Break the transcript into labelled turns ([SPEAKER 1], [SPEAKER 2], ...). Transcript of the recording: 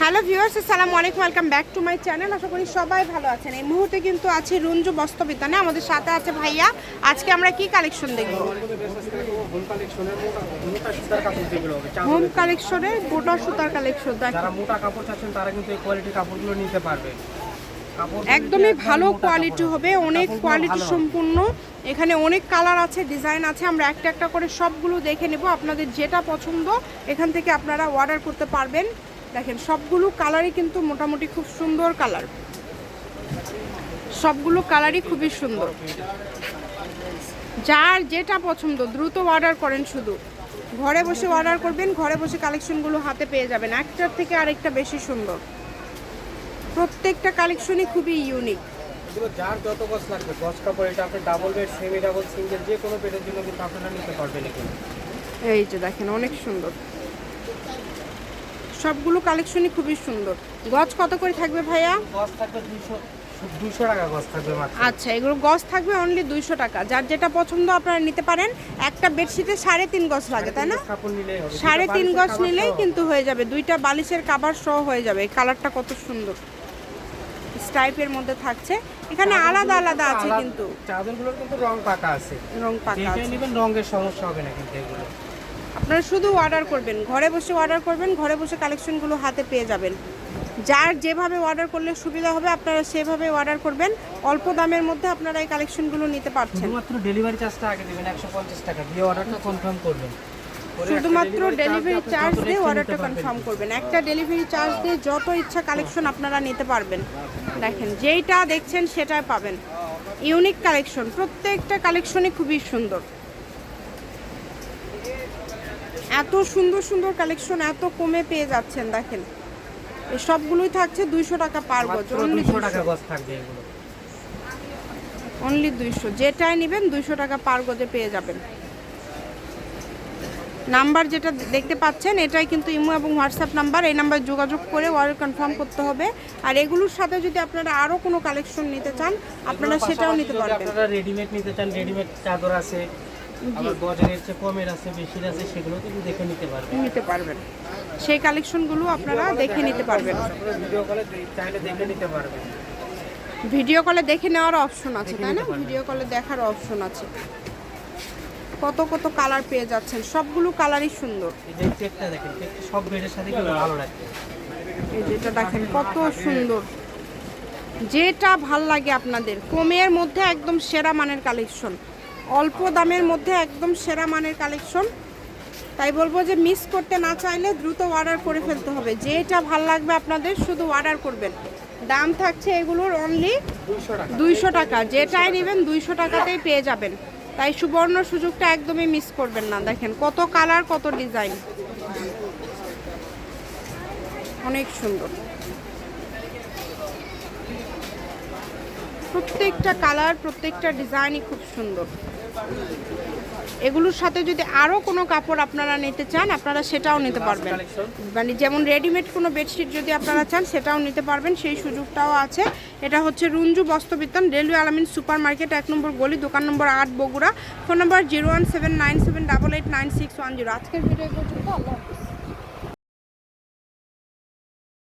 [SPEAKER 1] Hello viewers আসসালামু আলাইকুম welcome back to my channel. আশা করি সবাই ভালো আছেন। এই মুহূর্তে কিন্তু আছে রঞ্জু বস্ত্রবিতানে আমাদের সাথে আছে ভাইয়া। আজকে আমরা কি কালেকশন দেখব?
[SPEAKER 2] হোম
[SPEAKER 1] কালেকশনে গোটা সুতার কালেকশন
[SPEAKER 2] যারা মোটা কাপড় চাচ্ছেন তারা কিন্তু এই কোয়ালিটির কাপড়গুলো নিতে পারবে।
[SPEAKER 1] একদমই ভালো কোয়ালিটি হবে। অনেক কোয়ালিটি সম্পূর্ণ। এখানে অনেক কালার আছে ডিজাইন আছে। আমরা একটা একটা করে সবগুলো দেখে নেব। আপনাদের যেটা পছন্দ এখান থেকে আপনারা অর্ডার করতে পারবেন। দেখেন সবগুলো কালারই কিন্তু মোটামুটি খুব সুন্দর কালার সবগুলো কালারই খুবই সুন্দর। যার যেটা পছন্দ দ্রুত অর্ডার করেন শুধু। ঘরে বসে অর্ডার করবেন ঘরে বসে কালেকশনগুলো হাতে পেয়ে যাবেন। একটার থেকে আরেকটা বেশি সুন্দর। প্রত্যেকটা কালেকশনই খুবই ইউনিক
[SPEAKER 2] এগুলো যার যত লাগবে গছ কাপড় এটা আপনি double bed semi double single যে কোনো বেডের জন্য কিন্তু আপনারা নিতে পারবেন
[SPEAKER 1] এই যে দেখেন অনেক সুন্দর। সবগুলো কালেকশনই খুবই সুন্দর। গজ কত করে থাকবে ভাইয়া?
[SPEAKER 2] গছ থাকবে টাকা গছ থাকবে
[SPEAKER 1] আচ্ছা এগুলো গজ থাকবে অনলি দুইশো টাকা। যার যেটা পছন্দ আপনারা নিতে পারেন। একটা বেডশিটে সাড়ে তিন গজ লাগে তাই না? সাড়ে তিন গজ নিলেই কিন্তু হয়ে যাবে। দুইটা বালিশের কাবার সহ হয়ে যাবে। কালারটা কত সুন্দর। স্টাইপের মধ্যে থাকছে। এখানে আলাদা আলাদা আছে কিন্তু।
[SPEAKER 2] চাদরগুলোর কিন্তু রং পাকা আছে।
[SPEAKER 1] রং পাকা আছে।
[SPEAKER 2] নেবেন রঙের সমস্যা হবে না কিন্তু এগুলো।
[SPEAKER 1] আপনারা শুধু অর্ডার করবেন। ঘরে বসে অর্ডার করবেন ঘরে বসে কালেকশনগুলো হাতে পেয়ে যাবেন। যার যেভাবে অর্ডার করলে সুবিধা হবে আপনারা সেভাবে অর্ডার করবেন। অল্প দামের মধ্যে আপনারা এই কালেকশনগুলো নিতে পারছেন।
[SPEAKER 2] শুধুমাত্র ডেলিভারি চার্জটা আগে দিবেন একশো পঞ্চাশ টাকা। দিয়ে অর্ডারটা কনফার্ম করবেন।
[SPEAKER 1] শুধুমাত্র ডেলিভারি চার্জ দিয়ে অর্ডারটা কনফার্ম করবেন। একটা ডেলিভারি চার্জ দিয়ে যত ইচ্ছা কালেকশন আপনারা নিতে পারবেন। দেখেন যেইটা দেখছেন সেটাই পাবেন। ইউনিক কালেকশন প্রত্যেকটা কালেকশনই খুবই সুন্দর। এত সুন্দর সুন্দর কালেকশন এত কমে পেয়ে যাচ্ছেন দেখেন। এই সবগুলোই থাকছে দুইশো টাকা পার গজ
[SPEAKER 2] 200 টাকা গজ থাকবে এগুলো।
[SPEAKER 1] অনলি দুইশো। যেটাই নেবেন দুইশো টাকা পার গজে পেয়ে যাবেন। নাম্বার যেটা দেখতে পাচ্ছেন এটাই কিন্তু ইমো এবং হোয়াটসঅ্যাপ নাম্বার এই নাম্বার যোগাযোগ করে অর্ডার কনফার্ম করতে হবে। আর এগুলোর সাথে যদি আপনারা আরও কোনো কালেকশন নিতে চান আপনারা সেটাও নিতে পারবেন।
[SPEAKER 2] আপনারা রেডিমেড নিতে চান রেডিমেড চাদর আছে আবার গজের চেয়ে কমের আছে বেশির আছে সেগুলো কিন্তু দেখে নিতে পারবেন।
[SPEAKER 1] নিতে পারবেন। সেই কালেকশনগুলো আপনারা দেখে নিতে পারবেন।
[SPEAKER 2] ভিডিও কলে চাইলে দেখে নিতে পারবেন।
[SPEAKER 1] ভিডিও কলে দেখে নেওয়ার অপশন আছে তাই না? ভিডিও কলে দেখার অপশন আছে। কত কত কালার পেয়ে যাচ্ছেন। সবগুলো কালারই সুন্দর।
[SPEAKER 2] এই যে চেকটা দেখেন চেকটা সব বেডের সাথে কিন্তু ভালো লাগবে
[SPEAKER 1] এই যেটা দেখেন কত সুন্দর। যেটা ভালো লাগে আপনাদের। কমের মধ্যে একদম সেরা মানের কালেকশন অল্প দামের মধ্যে একদম সেরা মানের কালেকশন। তাই বলব যে মিস করতে না চাইলে দ্রুত অর্ডার করে ফেলতে হবে। যেটা ভালো লাগবে আপনাদের শুধু অর্ডার করবেন। দাম থাকছে এগুলোর অনলি
[SPEAKER 2] দুইশো টাকা।
[SPEAKER 1] দুইশো টাকা। যেটাই নেবেন দুইশো টাকাতেই পেয়ে যাবেন। তাই সুবর্ণ সুযোগটা একদমই মিস করবেন না। দেখেন কত কালার কত ডিজাইন অনেক সুন্দর। প্রত্যেকটা কালার প্রত্যেকটা ডিজাইনই খুব সুন্দর। এগুলোর সাথে যদি আরও কোনো কাপড় আপনারা নিতে চান, আপনারা সেটাও নিতে পারবেন। মানে যেমন রেডিমেড কোনো বেডশিট যদি আপনারা চান, সেটাও নিতে পারবেন। সেই সুযোগটাও আছে। এটা হচ্ছে Runju Bastrabitan railway Alamin super market এক নম্বর গলি, দোকান নম্বর আট, Bogura. Phone number zero one seven nine seven double eight nine six one zero. আজকের ভিডিও পর্যন্ত, আল্লাহ